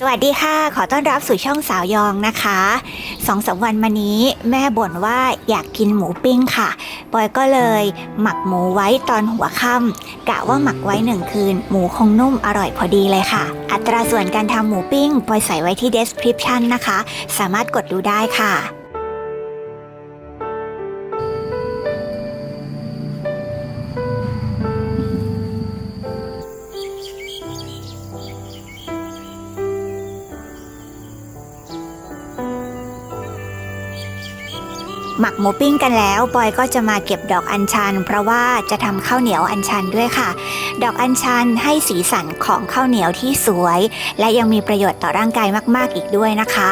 สวัสดีค่ะ ขอต้อนรับสู่ช่องสาวยองนะคะสองสวันมานี้แม่บ่นว่าอยากกินหมูปิ้งค่ะปอยก็เลยหมักหมูไว้ตอนหัวค่ำกะว่าหมักไว้หนึ่งคืน หมูคงนุ่มอร่อยพอดีเลยค่ะ อัตราส่วนการทำหมูปิ้งปอยใส่ไว้ที่ description นะคะ สามารถกดดูได้ค่ะ หมักหมูปิ้งกันแล้วปอยก็จะมาเก็บดอกอัญชัน เพราะว่าจะทำข้าวเหนียวอัญชันด้วยค่ะ ดอกอัญชันให้สีสันของข้าวเหนียวที่สวย และยังมีประโยชน์ต่อร่างกายมากๆอีกด้วยนะคะ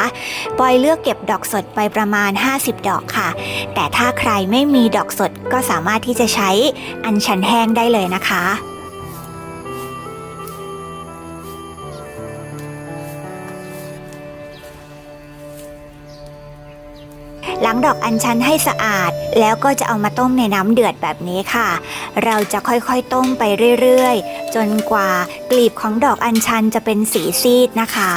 ปอยเลือกเก็บดอกสดไปประมาณ 50 ดอกค่ะ แต่ถ้าใครไม่มีดอกสดก็สามารถที่จะใช้อัญชันแห้งได้เลยนะคะ ล้างดอกอัญชันให้สะอาด แล้วก็จะเอามาต้มในน้ำเดือดแบบนี้ค่ะ เราจะค่อยๆต้มไปเรื่อยๆ จนกว่ากลีบของดอกอัญชันจะเป็นสีซีดนะคะ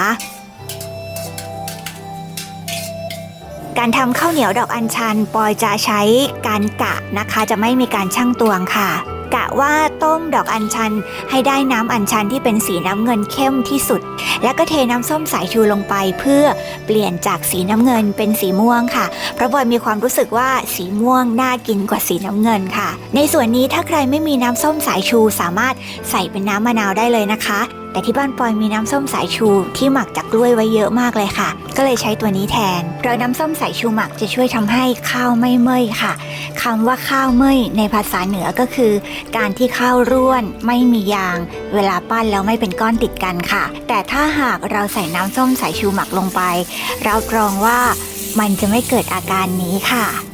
การทำข้าวเหนียวดอกอัญชันปอยจะใช้การกะนะคะ จะไม่มีการชั่งตวงค่ะ กะว่าต้มดอกอัญชันให้ได้น้ำอัญชันที่เป็นสีน้ำเงินเข้มที่สุด แล้วก็เทน้ำส้มสายชูลงไปเพื่อเปลี่ยนจากสีน้ำเงินเป็นสีม่วงค่ะ เพราะบอยมีความรู้สึกว่าสีม่วงน่ากินกว่าสีน้ำเงินค่ะ ในส่วนนี้ถ้าใครไม่มีน้ำส้มสายชูสามารถใส่เป็นน้ำมะนาวได้เลยนะคะ แต่ที่บ้านปอยมีน้ำส้มสายชูที่หมักจากกล้วยไว้เยอะมากเลยค่ะ ก็เลยใช้ตัวนี้แทนเราน้ำส้มสายชูหมักจะช่วยทำให้ข้าวไม่เมื่อยค่ะคำว่าข้าวเมื่อยในภาษาเหนือก็คือ การที่ข้าวร่วน ไม่มียาง เวลาปั้นแล้วไม่เป็นก้อนติดกันค่ะ แต่ถ้าหากเราใส่น้ำส้มสายชูหมักลงไป เรากรองว่ามันจะไม่เกิดอาการนี้ค่ะ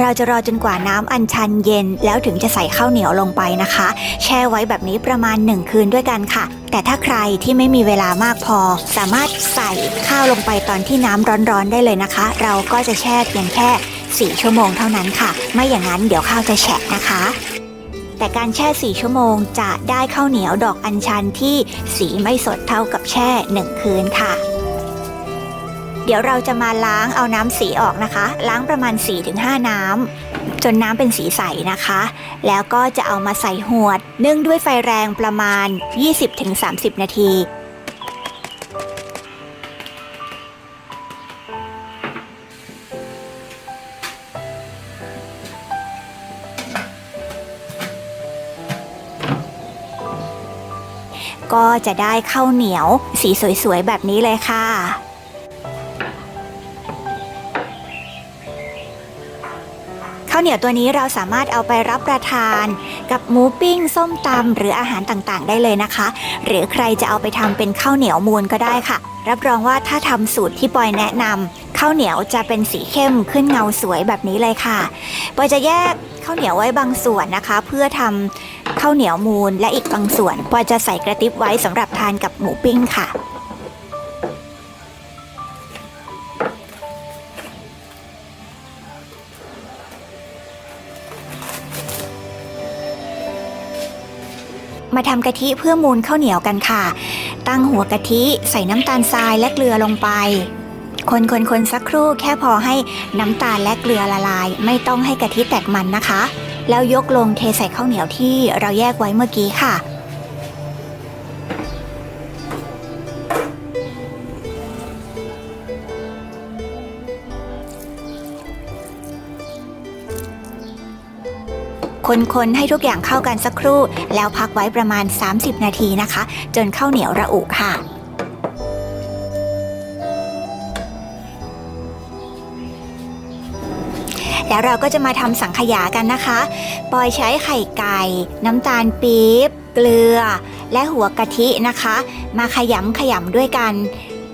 เราจะรอจนกว่าน้ำอัญชันเย็น แล้วถึงจะใส่ข้าวเหนียวลงไปนะคะ แช่ไว้แบบนี้ประมาณ 1 คืนด้วยกันค่ะ แต่ถ้าใครที่ไม่มีเวลามากพอ สามารถใส่ข้าวลงไปตอนที่น้ำร้อนๆได้เลยนะคะ เราก็จะแช่เพียงแค่ 4 ชั่วโมงเท่านั้นค่ะ ไม่อย่างนั้นเดี๋ยวข้าวจะแฉะนะคะแต่การแช่ 4 ชั่วโมงจะได้ข้าวเหนียวดอกอัญชันที่สีไม่สดเท่ากับแช่ 1 คืนค่ะ เดี๋ยวเราจะมาล้างเอาน้ำสีออกนะคะ ล้างประมาณ 4-5 น้ำ จนน้ำเป็นสีใสนะคะ แล้วก็จะเอามาใส่หวด นึ่งด้วยไฟแรงประมาณ 20-30 นาทีก็จะได้ข้าวเหนียวสีสวยๆ แบบนี้เลยค่ะ ข้าวเหนียวตัวนี้เราสามารถเอาไปรับประทาน กับหมูปิ้ง ส้มตำหรืออาหารต่างๆ ได้เลยนะคะ หรือใครจะเอาไปทำเป็นข้าวเหนียวมูนก็ได้ค่ะ รับรองว่าถ้าทำสูตรที่ปอยแนะนำข้าวเหนียวจะเป็นสีเข้มขึ้นเงาสวยแบบนี้เลยค่ะปอยจะแยกข้าวเหนียวไว้บางส่วนนะคะ เพื่อทำข้าวเหนียวมูนและอีกบางส่วนปอยจะใส่กระติบไว้สำหรับทานกับหมูปิ้งค่ะ ทำกะทิเพื่อมูนข้าวเหนียวกันค่ะ ตั้งหัวกะทิใส่น้ำตาลทรายและเกลือลงไป คนคนคนสักครู่แค่พอให้น้ำตาลและเกลือละลาย ไม่ต้องให้กะทิแตกมันนะคะ แล้วยกลงเทใส่ข้าวเหนียวที่เราแยกไว้เมื่อกี้ค่ะ คนๆให้ทุกอย่างเข้ากันสักครู่ แล้วพักไว้ประมาณ 30 นาทีนะคะ จนข้าวเหนียวระอุค่ะแล้วเราก็จะมาทำสังขยากันนะคะ ปอยใช้ไข่ไก่ น้ำตาลปี๊บ เกลือ และหัวกะทินะคะ มาขยำขยำด้วยกัน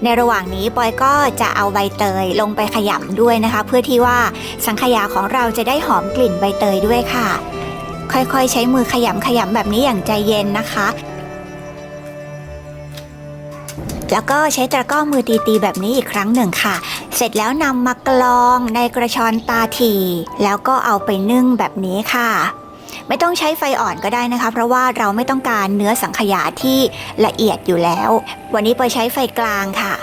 ในระหว่างนี้ปอยก็จะเอาใบเตยลงไปขยำด้วยนะคะ เพื่อที่ว่าสังขยาของเราจะได้หอมกลิ่นใบเตยด้วยค่ะ ค่อยๆ ใช้มือขยำขยำแบบนี้อย่างใจเย็นนะคะ แล้วก็ใช้ตะกร้อมือตีๆแบบนี้อีกครั้งหนึ่งค่ะ เสร็จแล้วนำมากรองในกระชอนตาถี่ แล้วก็เอาไปนึ่งแบบนี้ค่ะไม่ต้องใช้ไฟอ่อนก็ได้นะคะ เพราะว่าเราไม่ต้องการเนื้อสังขยาที่ละเอียดอยู่แล้ว วันนี้ปอยใช้ไฟกลางค่ะ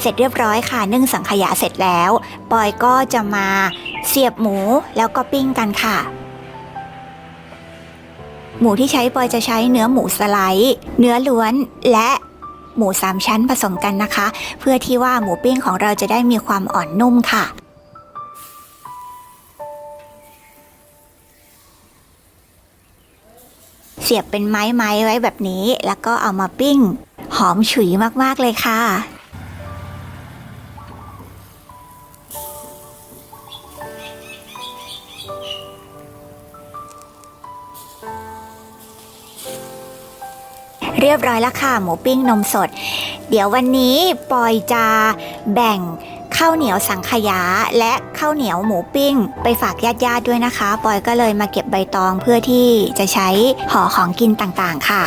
เสร็จเรียบร้อยค่ะนึ่งสังขยาเสร็จแล้วปอยก็จะมาเสียบหมูแล้วก็ปิ้งกันค่ะ หมูที่ใช้ปอยจะใช้เนื้อหมูสไลด์ เนื้อล้วนและหมูสามชั้นผสมกันนะคะ เพื่อที่ว่าหมูปิ้งของเราจะได้มีความอ่อนนุ่มค่ะ เสียบเป็นไม้ไม้ๆไว้แบบนี้ แล้วก็เอามาปิ้ง หอมฉุยมากๆเลยค่ะ เรียบร้อยแล้วค่ะ หมูปิ้งนมสด เดี๋ยววันนี้ปอยจะแบ่ง ข้าวเหนียวสังขยา และข้าวเหนียวหมูปิ้ง ไปฝากญาติๆด้วยนะคะปอยก็เลยมาเก็บใบตองเพื่อที่จะใช้ห่อของกินต่างๆ ค่ะ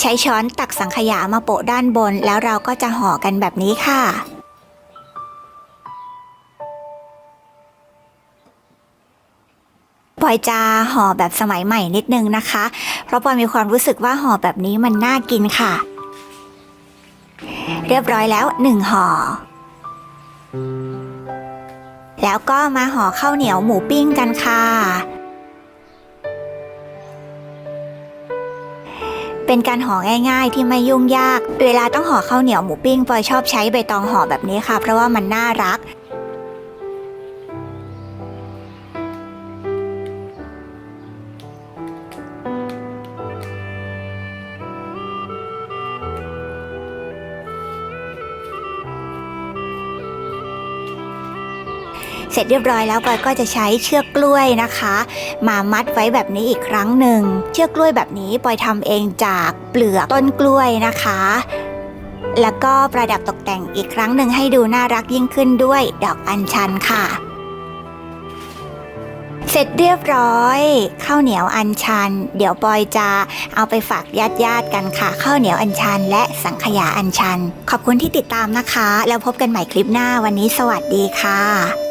ใช้ช้อนตักสังขยามาโปะด้านบน แล้วเราก็จะห่อกันแบบนี้ค่ะปอยจะห่อแบบสมัยใหม่นิดนึงนะคะ เพราะปอยมีความรู้สึกว่าห่อแบบนี้มันน่ากินค่ะ เรียบร้อยแล้วหนึ่งห่อ แล้วก็มาห่อข้าวเหนียวหมูปิ้งกันค่ะ เป็นการห่อง่าย ๆ ที่ไม่ยุ่งยาก เวลาต้องห่อข้าวเหนียวหมูปิ้งปอยชอบใช้ใบตองห่อแบบนี้ค่ะ เพราะว่ามันน่ารัก ร็จเรียบร้อยแล้วปอยก็จะใช้เชือกกล้วยนะคะ มามัดไว้แบบนี้อีกครั้งหนึ่ง เชือกกล้วยแบบนี้ปอยทำเองจากเปลือกต้นกล้วยนะคะ แล้วก็ประดับตกแต่งอีกครั้งหนึ่งให้ดูน่ารักยิ่งขึ้นด้วยดอกอัญชันค่ะเสร็จเรียบร้อยข้าวเหนียวอัญชัน เดี๋ยวปอยจะเอาไปฝากญาติญาติกันค่ะข้าวเหนียวอัญชัน และสังขยาอัญชัน ขอบคุณที่ติดตามนะคะ แล้วพบกันใหม่คลิปหน้าวันนี้สวัสดีค่ะ